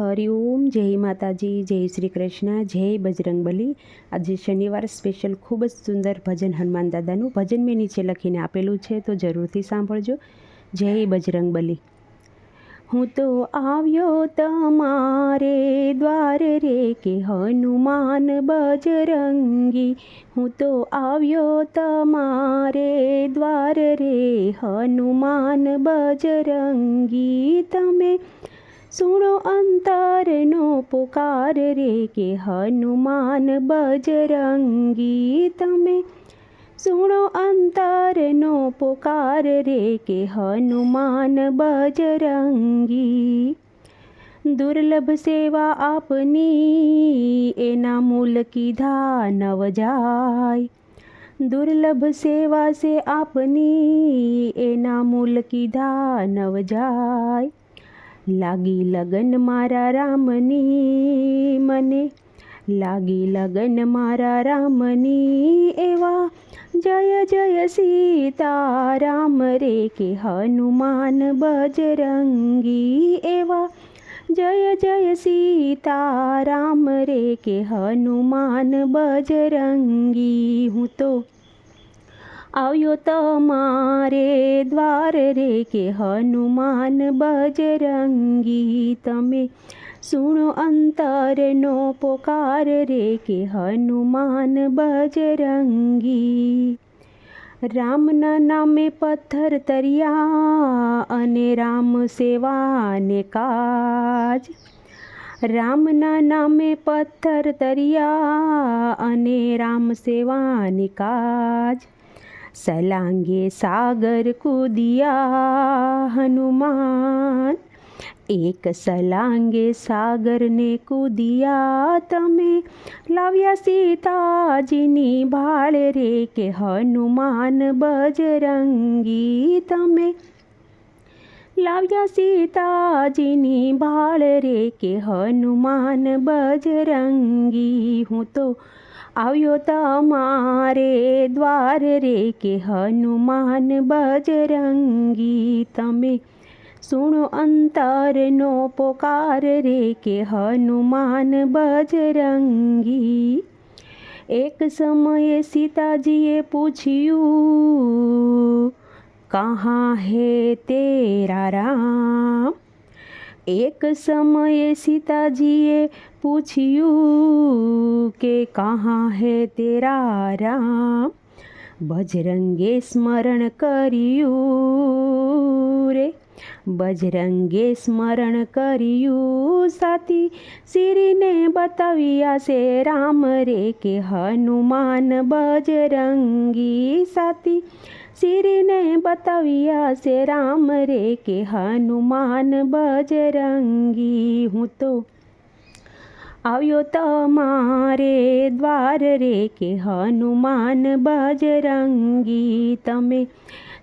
હરિઓમ જય માતાજી, જય શ્રી કૃષ્ણ જય બજરંગબલી. આજે શનિવાર સ્પેશિયલ ખૂબ જ સુંદર ભજન હનુમાન દાદાનું ભજન મેં નીચે લખીને આપેલું છે, તો જરૂરથી સાંભળજો. જય બજરંગબલી. હું તો આવ્યો તમારે દ્વાર રે કે હનુમાન બજરંગી. હું તો આવ્યો તમારે દ્વાર રે હનુમાન બજરંગી. તમે સુણો અંતરનો પુકાર રે કે હનુમાન બજરંગી તમે સુણો અંતરનો પુકાર રે કે હનુમાન બજરંગી દુર્લભ સેવા આપની એના મૂલ કીધા નવ જાય દુર્લભ સેવા છે આપની એના મૂલ કીધા નવ જાય લાગી લગન મારા રામની મને, લાગી લગન મારા રામની એવા જય જય સીતારામ રે કે હનુમાન બજરંગી એવા જય જય સીતારામ રે કે હનુમાન બજરંગી હું તો આવ્યો તમારે દ્વાર રે કે હનુમાન બજરંગી તમે. સુણો અંતરનો પોકાર રે કે હનુમાન બજરંગી. રામના નામે પથ્થર તર્યા અને રામ સેવાને કાજ. રામના નામે પથ્થર તર્યા અને રામ સેવાની કાજ. સલાંગે સાગર કૂદિયા હનુમાન એક સલાંગે સાગરને કૂદિયા તમે લાવ્યા સીતાજીની ભાળ રે કે હનુમાન બજરંગી તમે લાવ્યા સીતાજીની ભાળ રે કે હનુમાન બજરંગી હું તો આવ્યો તમારે દ્વાર રે કે હનુમાન બજરંગી તમે. સુણો અંતરનો પોકાર રે કે હનુમાન બજરંગી. એક સમયે સીતાજીએ પૂછ્યું, કહા હે તેરા રામ? એક સમયે સીતાજીએ પૂછ્યું કે કહા હે તેરા રામ? બજરંગે સ્મરણ કર્યું રે? બજરંગે સ્મરણ કર્યું સાથી? સિરીને બતાવ્યા છે, રામ રે કે હનુમાન બજરંગી સાથી? સિરીને બતાવ્યા છે, રામ રે કે હનુમાન બજરંગી હું તો આવ્યો તમારે દ્વાર રે કે હનુમાન બજરંગી, તમે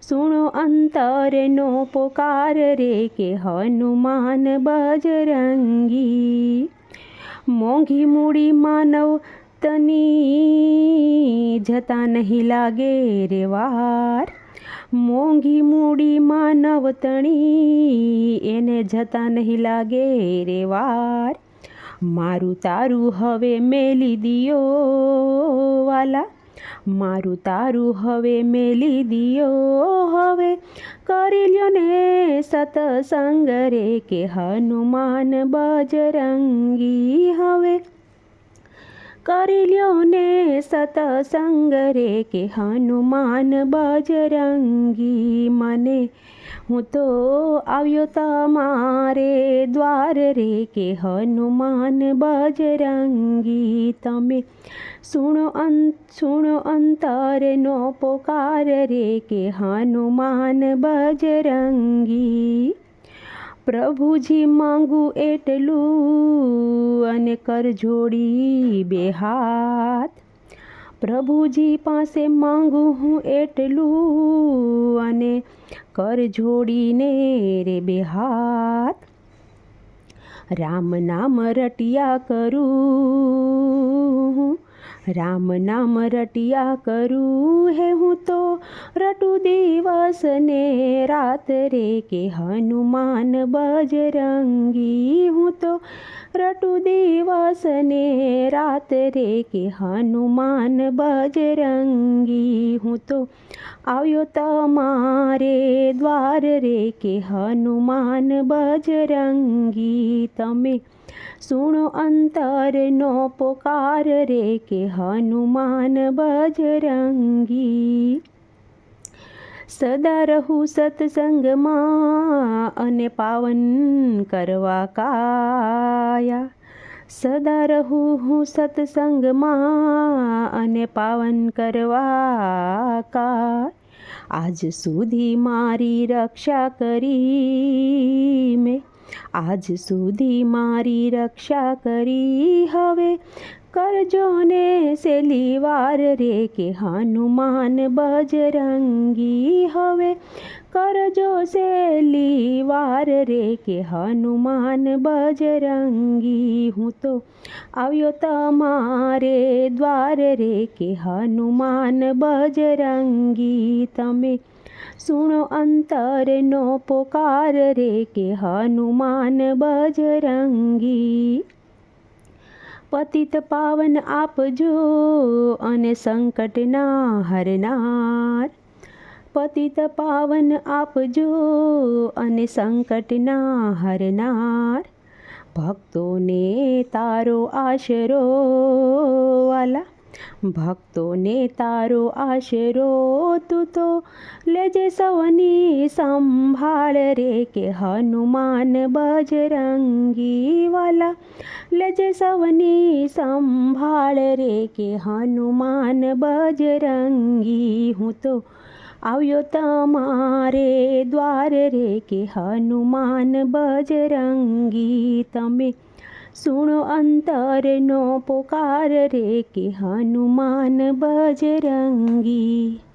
સુણો અંતરનો પોકાર રે કે હનુમાન બજરંગી. મોંઘી મૂડી માનવ તની જતા નહીં લાગે રે વાર. મોંઘી મૂડી માનવ એને જતા નહીં લાગે રે વાર. મારું તારું હવે મેલી દિયો વાલા. મારું તારું હવે મેલી દિયો હવે. કરી લ્યો ને સતસંગ રે કે હનુમાન બજરંગી હવે. કરી લ્યો ને સતસંગ રે કે હનુમાન બજરંગી મને. હું તો આવ્યો તમારે દ્વાર રે કે હનુમાન બજરંગી તમે. સુણો અંત સુણો અંતરનો પોકાર રે કે હનુમાન બજરંગી. પ્રભુજી માંગું એટલું અને કરજોડી બે હાથ. પ્રભુજી પાસે માંગું હું એટલું અને કરજોડીને રે બે હાથ. રામ નામ રટિયા કરું. રામ નામ રટિયા કરું હે હું તો. રટુ દિવસ ને રાત રે કે હનુમાન બજરંગી હું તો. રટું દિવસ ને રાત રે કે હનુમાન બજરંગી હું તો. આવ્યો તમારે દ્વાર રે કે હનુમાન બજરંગી તમે. સુણો અંતરનો પોકાર રે કે હનુમાન બજરંગી. સદા રહું સત્સંગમાં અને પાવન કરવા કાયા. સદા રહું હું સત્સંગમાં અને પાવન કરવા કા આજ સુધી મારી રક્ષા કરી મેં. આજ સુધી મારી રક્ષા કરી હવે. કરજો ને સેલી વાર રે કે હનુમાન બજરંગી હવે. કરજો સેલી વાર રે કે હનુમાન બજરંગી હું તો આવ્યો તમારે દ્વાર રે કે હનુમાન બજરંગી તમે. સુણો અંતરનો પોકાર રે કે હનુમાન બજરંગી. પતિત પાવન આપજો અને સંકટના હરનાર. પતિત પાવન આપજો અને સંકટના હરનાર. ભક્તોને તારો આશરો વાલા. ભક્તોને તારો આશરો તું તો લેજે સૌની સંભાળ રે કે હનુમાન બજરંગી વાલા લેજે સૌની સંભાળ રે કે હનુમાન બજરંગી હું તો. આવ્યો તમારે દ્વાર રે કે હનુમાન બજરંગી તમે. સુણો અંતરનો પોકાર રે કે હનુમાન બજરંગી.